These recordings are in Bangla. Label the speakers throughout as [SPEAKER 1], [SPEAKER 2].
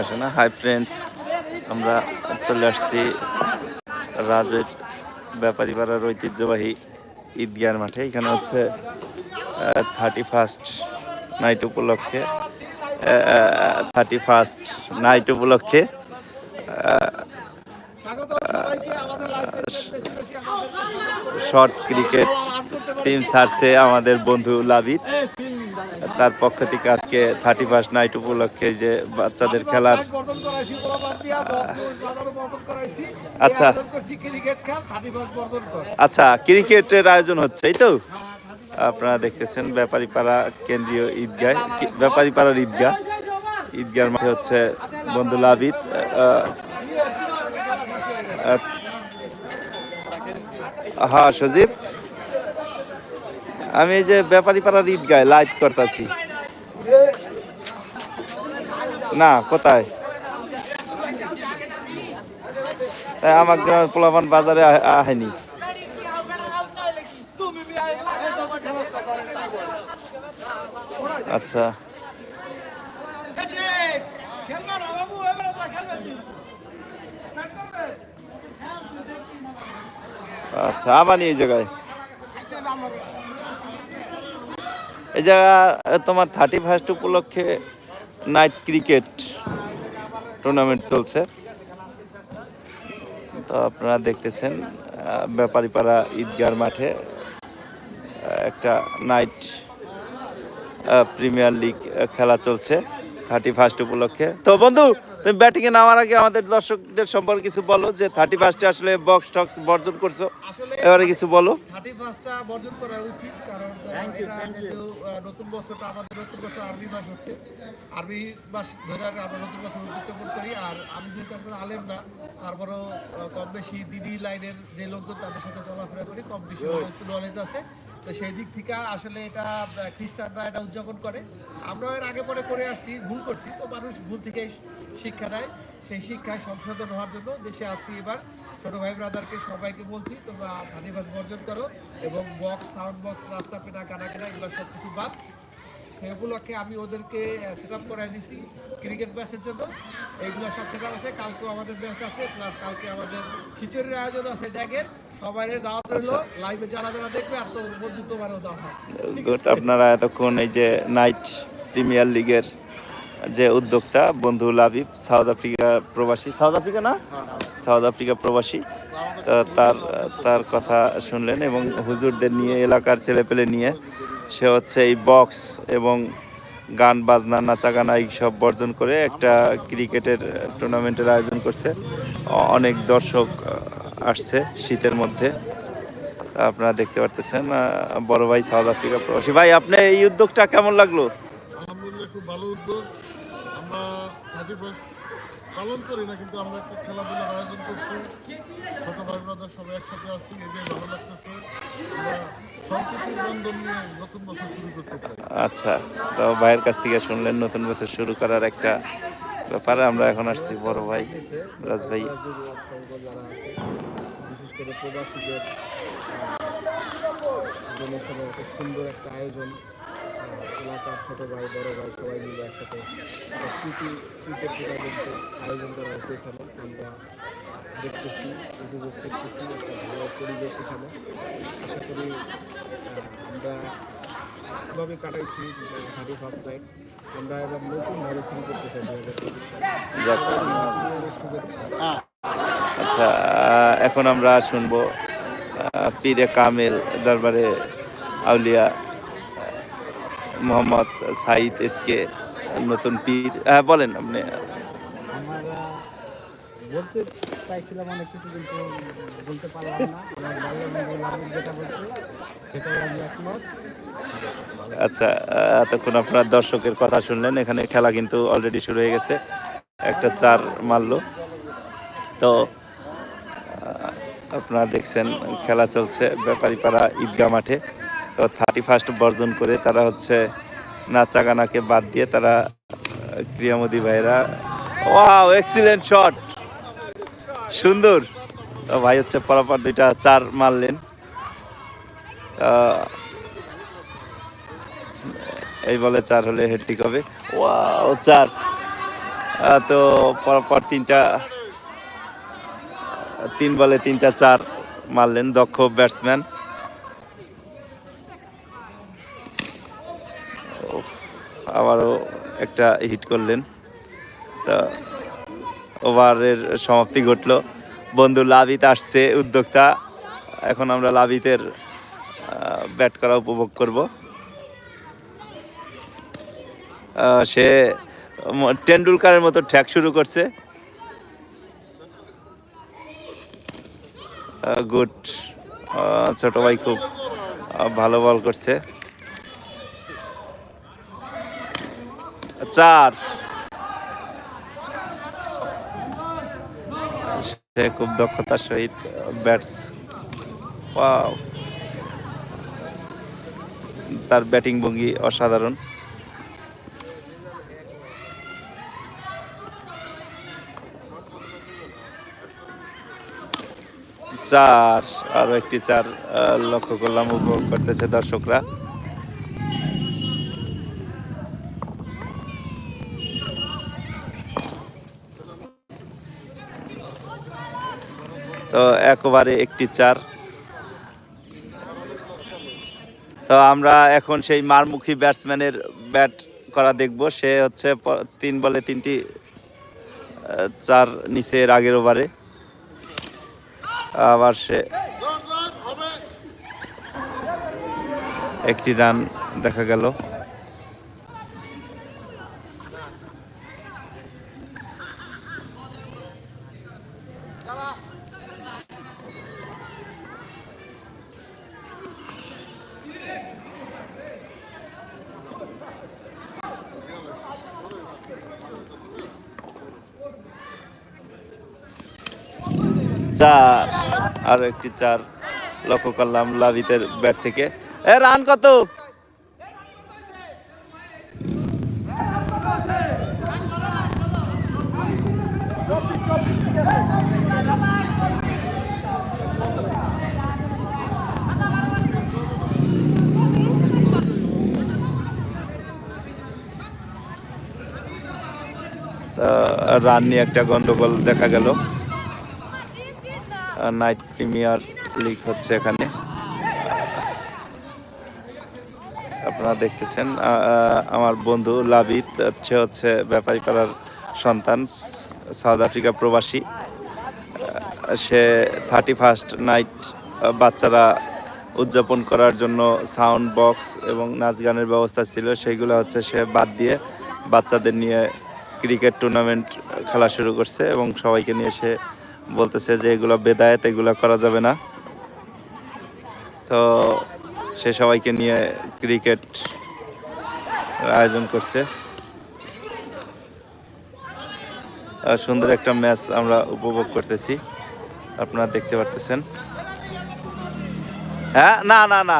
[SPEAKER 1] আসে না? হাই ফ্রেন্ডস আমরা চলে আসছি রাজের ব্যাপারী পাড়ার ঐতিহ্যবাহী ঈদগার মাঠে। এখানে হচ্ছে থার্টি ফার্স্ট নাইট উপলক্ষে থার্টি ফার্স্ট নাইট উপলক্ষে শর্ট ক্রিকেট টিম ছাড়ছে আমাদের বন্ধু লাবিত। তার পক্ষ থেকে আজকে থার্টি ফার্স্ট নাইট উপলক্ষে যে বাচ্চাদের খেলার আচ্ছা। আচ্ছা ক্রিকেটের আয়োজন হচ্ছে এই তো? আপনারা দেখতেছেন ব্যাপারীপাড়া কেন্দ্রীয় ঈদগাহ ব্যাপারীপাড়ার ঈদগাহ। ঈদগার মাঠে হচ্ছে বন্ধু আহ, হ্যাঁ সজীব। আমি এই যে ব্যাপারীপাড়ার ঈদগায় লাইভ করতেছি। না, কোথায়? তাই আমার গ্রামের পোলাপান বাজারে আহেনি। আচ্ছা। আচ্ছা আবার এই জায়গায়। এই জায়গা তোমার থার্টি ফার্স্ট উপলক্ষে নাইট ক্রিকেট টুর্নামেন্ট চলছে। তো আপনারা দেখতেছেন ব্যাপারীপাড়া ঈদগার মাঠে একটা নাইট প্রিমিয়ার লিগ খেলা চলছে থার্টি ফার্স্ট উপলক্ষে। তো বন্ধু তুমি ব্যাটিংয়ে নামার আগে আমাদের দর্শকদের সম্পর্কে কিছু বলো যে থার্টি ফার্স্টে আসলে বক্স টক্স বর্জন করছ। এবারে কিছু বলো।
[SPEAKER 2] থার্টি ফার্স্টটা বর্জন করা উচিত কারণ নতুন বছরটা আমাদের নতুন বছর আরবি মাস হচ্ছে। আরবি মাস ধরে আগে আমরা নতুন বছর উদযাপন করি আর আমি যেহেতু আপনার আলেম না তারপরেও কম বেশি দিদি লাইনের যে লোকজন তাদের সাথে চলাফেরা করি কম বেশি নলেজ আছে। তো সেই দিক থেকে আসলে এটা খ্রিস্টানরা এটা উদযাপন করে। আমরা এর আগে পরে করে আসছি, ভুল করছি, তো মানুষ ভুল থেকে শিক্ষা নেয়। সেই শিক্ষায় সংশোধন হওয়ার জন্য দেশে আসছি এবার। ছোটো ভাই ব্রাদারকে সবাইকে বলছি, তোমরা ধানিবাস বর্জন করো এবং বক্স, সাউন্ড বক্স, রাস্তা কেনা কানা কেনা এগুলো সব কিছু বাদ। সেগুলোকে আমি ওদেরকে সেট আপ করাই দিছি ক্রিকেট ম্যাচের জন্য। এইগুলো সব সেট আপ আছে। কালকেও আমাদের ম্যাচ আছে প্লাস কালকে আমাদের খিচুড়ির আয়োজন আছে ড্যাগের সবাই দাওয়াত রইল। লাইভে যারা যারা দেখবে আর তোর বন্ধু তোমারও দাওয়া
[SPEAKER 1] আপনারা এতক্ষণ এই যে নাইট প্রিমিয়ার লিগের যে উদ্যোক্তা বন্ধু লাবিব সাউথ আফ্রিকা প্রবাসী। সাউথ আফ্রিকা না? সাউথ আফ্রিকা প্রবাসী। তো তার তার কথা শুনলেন এবং হুজুরদের নিয়ে এলাকার ছেলেপেলে নিয়ে সে হচ্ছে এই বক্স এবং গান, বাজনা নাচা গানা সব বর্জন করে একটা ক্রিকেটের টুর্নামেন্টের আয়োজন করছে। অনেক দর্শক আসছে শীতের মধ্যে। আপনারা দেখতে পারতেছেন বড় ভাই সাউথ আফ্রিকা প্রবাসী। ভাই, আপনি এই উদ্যোগটা কেমন লাগল?
[SPEAKER 3] আলহামদুলিল্লাহ, খুব ভালো উদ্যোগ। আমরা পালন করি না, কিন্তু আমরা একটা খেলাধুলার আয়োজন করছি। ব্রাদার সবাই একসাথে আছি এটাই ভালো লাগতেছে। সম্প্রীতির বন্ধন নিয়ে নতুন বছর শুরু করতে চাই।
[SPEAKER 1] আচ্ছা তো ভাইয়ের কাছ থেকে শুনলেন নতুন বছর শুরু করার একটা ব্যাপারে। আমরা এখন আসছি বড় ভাই রাজ ভাই।
[SPEAKER 2] বিশেষ করে প্রবাসীদের ডোনেশনের একটা সুন্দর একটা আয়োজন এলাকার ছোট ভাই বড় ভাই সবাই মিলে একসাথে প্রীতি ক্রিকেট টুর্নামেন্টের আয়োজন করা হয়েছে এখানে। আমরা দেখতেছি, উপভোগ করতেছি, একটা ভালো পরিবেশ এখানে। আশা করি আমরা এভাবে কাটাইছি থার্টি ফার্স্ট নাইট আমরা এবার নতুনভাবে শুরু করতে চাই দু হাজার
[SPEAKER 1] আচ্ছা এখন আমরা শুনব পীরে কামেল দরবারে আউলিয়া মোহাম্মদ সাইদ এসকে নতুন পীর। বলেন আপনি।
[SPEAKER 2] বলতে চাইছিলাম অনেক কিছু, কিন্তু বলতে পারলাম না। যেটা
[SPEAKER 1] আচ্ছা এতক্ষণ আপনার দর্শকের কথা শুনলেন, এখানে খেলা কিন্তু অলরেডি শুরু হয়ে গেছে। একটা চার মারলো। তো আপনারা দেখছেন, খেলা চলছে ব্যাপারীপাড়া ঈদগা মাঠে। তো থার্টি ফার্স্ট বর্জন করে তারা হচ্ছে নাচা গানাকে বাদ দিয়ে তারা ক্রিয়ামোদী ভাইরা ওয়াও এক্সিলেন্ট শট সুন্দর। ভাই হচ্ছে পরপর দুইটা চার মারলেন এই বলে চার হলে হেডটিক হবে। ওয়াও, চার। তো পরপর তিনটা, তিন বলে তিনটা চার মারলেন দক্ষ ব্যাটসম্যান আবারও একটা হিট করলেন। তা ওভারের সমাপ্তি ঘটলো। বন্ধু লাভিত আসছে, উদ্যোক্তা। এখন আমরা লাভিতের ব্যাট করা উপভোগ করব। সে টেন্ডুলকারের মতো ঠ্যাক শুরু করছে। গুড। ছোট ভাই খুব ভালো বল করছে। চার। সে খুব দক্ষতার সহিত ব্যাটস তার ব্যাটিং ভঙ্গি অসাধারণ। চার, আরও একটি চার লক্ষ্য করলাম, উপভোগ করতেছে দর্শকরা। তো একবারে একটি চার। তো আমরা এখন সেই মারমুখী ব্যাটসম্যানের ব্যাট করা দেখব। সে হচ্ছে তিন বলে তিনটি চার নিচে আগের ওভারে। আবার সে একটি রান দেখা গেল। চার, আরও একটি চার লক্ষ্য করলাম লাভিতের ব্যাট থেকে। এ, রান কত? রান নিয়ে একটা গন্ডগোল দেখা গেল। নাইট প্রিমিয়ার লিগ হচ্ছে এখানে। আপনারা দেখতেছেন আমার বন্ধু লাবিত হচ্ছে হচ্ছে ব্যাপারী পাড়ার সন্তান, সাউথ আফ্রিকা প্রবাসী। সে থার্টি ফার্স্ট নাইট বাচ্চারা উদযাপন করার জন্য সাউন্ড বক্স এবং নাচ গানের ব্যবস্থা ছিল সেইগুলো হচ্ছে সে বাদ দিয়ে বাচ্চাদের নিয়ে ক্রিকেট টুর্নামেন্ট খেলা শুরু করছে এবং সবাইকে নিয়ে সে বলতেছে যে এগুলো বেদায়েত, এগুলো করা যাবে না। তো সে সবাইকে নিয়ে ক্রিকেট আয়োজন করছে। সুন্দর একটা ম্যাচ আমরা উপভোগ করতেছি। আপনারা দেখতে পারতেছেন। হ্যাঁ না না না।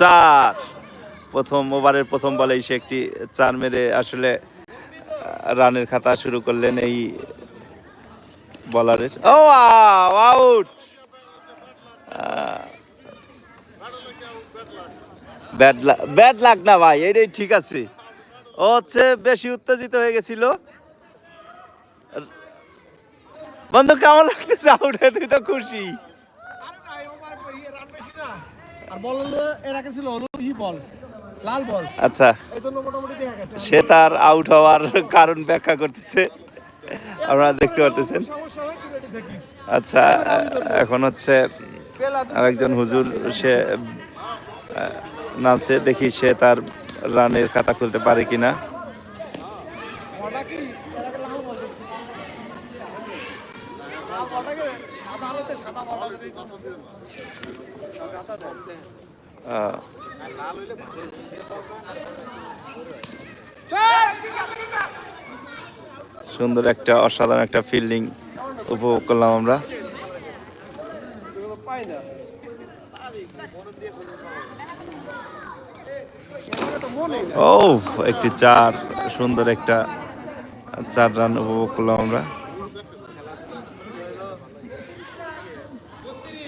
[SPEAKER 1] চার। প্রথম ওভারের প্রথম বলেই সে একটি চার মেরে আসলে রানের খাতা শুরু করলেন এই বলারের ও, আউট! ব্যাড লাক না ভাই, এটাই ঠিক আছে। ও হচ্ছে বেশি উত্তেজিত হয়ে গেছিল। বন্ধু, কেমন লাগতেছে আউট হয়ে? তুই তো খুশি।
[SPEAKER 2] ইয়ে। আর বল এর আগে ছিল হলো ই বল
[SPEAKER 1] আচ্ছা। সে তার আউট হওয়ার কারণ ব্যাখ্যা করতেছে। আপনারা দেখতে পারতেছেন। আচ্ছা এখন হচ্ছে আরেকজন হুজুর সে নামছে। দেখি সে তার রানের খাতা খুলতে পারে কিনা।
[SPEAKER 2] সাদা
[SPEAKER 1] সুন্দর একটা অসাধারণ একটা ফিল্ডিং উপভোগ করলাম আমরা। ও, একটি চার, সুন্দর একটা চার রান উপভোগ করলাম আমরা
[SPEAKER 2] কালকেও খেলা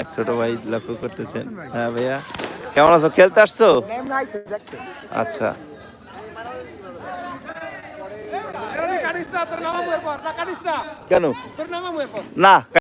[SPEAKER 1] এক ছোট ভাই লক্ষ্য করতেছেন। হ্যাঁ ভাইয়া। কেমন আছো? খেলতে আসছো? আচ্ছা। কেন? না